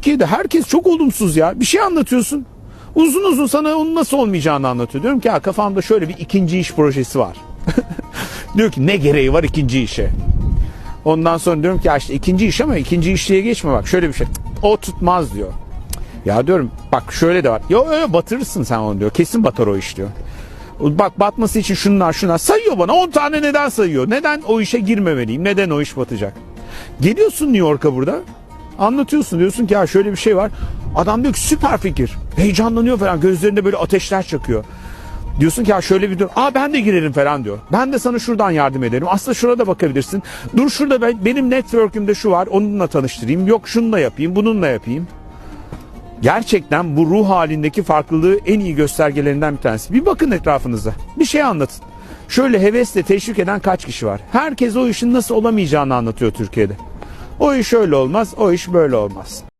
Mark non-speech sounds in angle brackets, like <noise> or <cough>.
Türkiye'de herkes çok olumsuz ya. Bir şey anlatıyorsun. Uzun uzun sana onun nasıl olmayacağını anlatıyor. Diyorum ki ya kafamda şöyle bir ikinci iş projesi var. <laughs> Diyor ki ne gereği var ikinci işe? Ondan sonra diyorum ki ya işte ikinci iş ama ikinci işliğe geçme bak şöyle bir şey. O tutmaz diyor. Ya diyorum bak şöyle de var. Yo yo, batırırsın sen onu diyor. Kesin batar o iş diyor. Bak batması için şunlar şunlar sayıyor bana 10 tane neden sayıyor. Neden o işe girmemeliyim? Neden o iş batacak? Geliyorsun New York'a burada. Anlatıyorsun diyorsun ki ya şöyle bir şey var. Adam diyor ki süper fikir. Heyecanlanıyor falan gözlerinde böyle ateşler çakıyor. Diyorsun ki ya şöyle bir dur. Aa ben de girerim falan diyor. Ben de sana şuradan yardım ederim. Aslında şurada bakabilirsin. Dur şurada ben, benim network'ümde şu var. Onunla tanıştırayım. Yok şununla yapayım. Bununla yapayım. Gerçekten bu ruh halindeki farklılığı en iyi göstergelerinden bir tanesi. Bir bakın etrafınıza. Bir şey anlatın. Şöyle hevesle teşvik eden kaç kişi var? Herkes o işin nasıl olamayacağını anlatıyor Türkiye'de. O iş öyle olmaz, o iş böyle olmaz.